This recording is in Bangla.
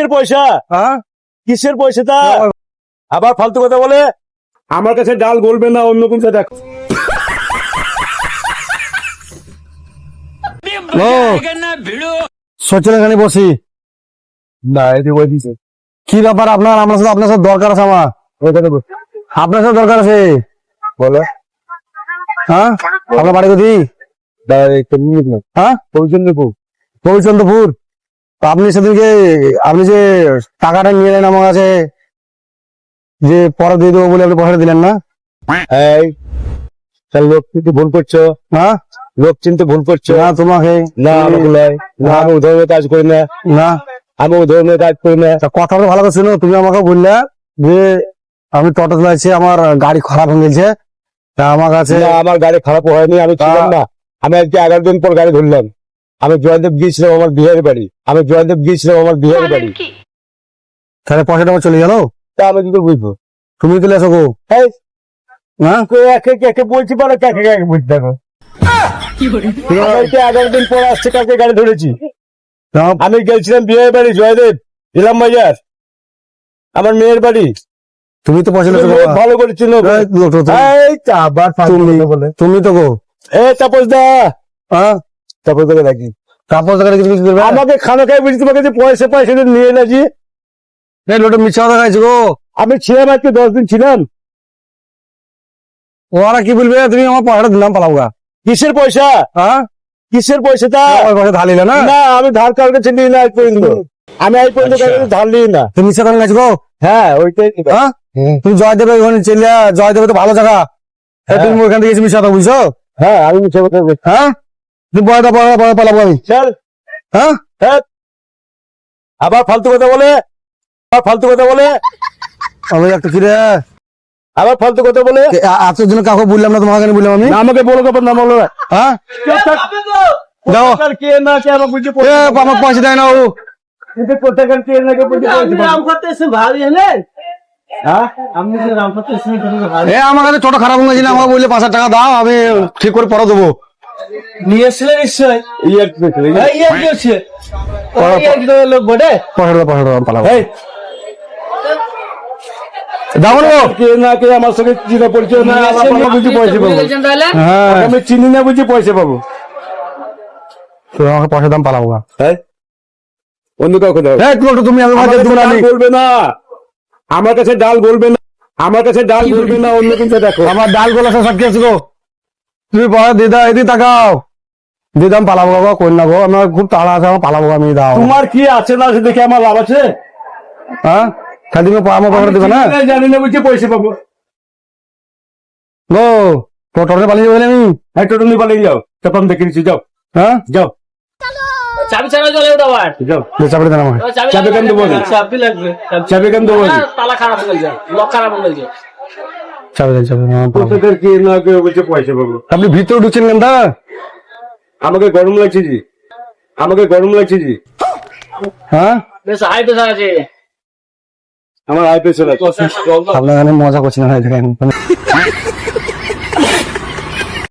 কিসের পয়সা? হ্যাঁ? কিসের পয়সা তা? আবার ফালতু কথা বলে? আমার কাছে ডাল বলবে না অন্য কোন দেখো। ও। বসি। না এটি বই দিছে। কি ব্যাপার আপনার? আপনার সাথে আপনার সাথে দরকার আছে আমার। আপনার সাথে দরকার আছে। বলো। হ্যাঁ? আপনার বাড়ি কোথায়? হ্যাঁ? পৌঁছন্দ্রপুর রবিচন্দ্রপুর তো আপনি সেদিনকে আপনি যে টাকাটা নিয়ে নেন আমার কাছে যে পরে দিয়ে দেবো বলে আপনি পয়সাটা দিলেন না? এই তাহলে লোক চিনতে ভুল করছ? হ্যাঁ লোক চিনতে ভুল করছ। না তোমাকে। না আমাকে নয়। না আমি ধরনের কাজ করি না। না। আমি ধরনের কাজ করি না। তা কথা ভালো করে শুনো তুমি আমাকে বললে যে আমি টোটো চালাচ্ছি আমার গাড়ি খারাপ হয়ে গেছে। তা আমার কাছে আমার গাড়ি খারাপ হয়নি আমি ছিলাম না। আমি আজকে এগারো দিন পর গাড়ি ধরলাম। আমি জয়দেব গিয়েছিলাম আমার বিহারের বাড়ি। আমি জয়দেব গিয়েছিলাম আমার বিহারের বাড়ি। তাহলে পয়সাটা আমার চলে গেল? তা আমি কি করে বুঝব? তুমি তুলে এসো গো। হ্যাঁ একে কে একে বলছি বলো কাকে কাকে বুঝতে দেখো। এগারো দিন পর আসছে কাকে গাড়ি ধরেছি। আমি গেছিলাম বিহারের বাড়ি জয়দেব ইলাম বাজার। আমার মেয়ের বাড়ি। তুমি তো পয়সা তুমি ভালো করে চিনো। তুমি তো গো। এ তাপস দা। হ্যাঁ? তাপস দাকে ডাকি তারপর টাকা কিছু আমাকে খানা খাই বুঝি তোমাকে যে পয়সা নিয়ে মিথ্যা কথা খাইছো গো। আমি ছিলাম আজকে দশ দিন ছিলাম। ওরা কি বলবে? তুমি আমার পয়সাটা দিলাম কিসের পয়সা? হ্যাঁ? কিসের পয়সা তা? ওই পয়সা ঢালিলে না? না আমি ধার কার কাছে নিই না আজ পর্যন্ত। আমি আজ পর্যন্ত কারোর ধার নিই না। তুমি মিথ্যা কথা খাইছো গো? হ্যাঁ ওইটাই। হ্যাঁ? তুমি জয়দেবে ওখানে চলিয়া জয়দেবে তো ভালো জায়গা। এই তুমি ওখান থেকে মিশা কথা বুঝছ হ্যাঁ আমি মিথ্যা কথা হ্যাঁ? পালাবো আমি হ্যাঁ? আবার ফালতু কথা বলে আবার ফালতু কথা বলে। আমি একটা কিরে আবার ফালতু কথা বলে। আজকের জন্য কাউকে বললাম না তোমাকে বললাম আমি। আমাকে বলো না বলো। হ্যাঁ? আমার পয়সা দেয় না ও। হ্যাঁ? আমার কাছে ছোট খারাপ হয়ে গেছে না আমাকে বললে পাঁচ হাজার টাকা দাও আমি ঠিক করে পরে দেবো। নিয়ে এসেছিলেন নিশ্চয় লোক বটে? পয়সা দাও পয়সা এই, না গো। কে না কে আমার সঙ্গে চিনা পরিচয় না বুঝি পয়সা পাবো। হ্যাঁ। আমি চিনি না বুঝি পয়সা পাবো। তুমি আমাকে পয়সা দাম পালাবো। হ্যাঁ অন্য কাউকে দাও। তুমি আমার বলবে না। আমার কাছে ডাল বলবে না। আমার কাছে ডাল বলবে না অন্য কিন্তু দেখো। আমার ডাল গোলা সব কি আছে গো। তুমি পয়সা দিদা এদিকে তাকাও। দিদাম পালাবো গো কই না গো? আমার খুব তাড়া আছে আমার পালাবো আমি দাও। তোমার কি আছে না আছে দেখে আমার লাভ আছে? হ্যাঁ? খালি তুমি আমার পয়সা দিবে না? জানি না বুঝি পয়সা পাবো। গো টোটরে পালিয়ে যাবে আমি? হ্যাঁ টোটো নিয়ে পালিয়ে যাও। তখন দেখে নিচ্ছি যাও। হ্যাঁ? যাও। চাবি ছাড়া চলে যাও। দে চাপড়ে দেন আমাকে। চাবি কেন দেবো? চাবি লাগবে। চাবি কেন দেবো? না? তালা খারাপ হয়ে গেছে লক খারাপ হয়ে গেছে না পয়সা পাবো। আপনি ভিতরে ঢুকছেন কেন দা আমাকে গরম লাগছে জি। আমাকে গরম লাগছে জি। হ্যাঁ? বেশ হাই প্রেশার আছে। আমার আই পেছনে আপনার এখানে মজা করছেন না দেখেন।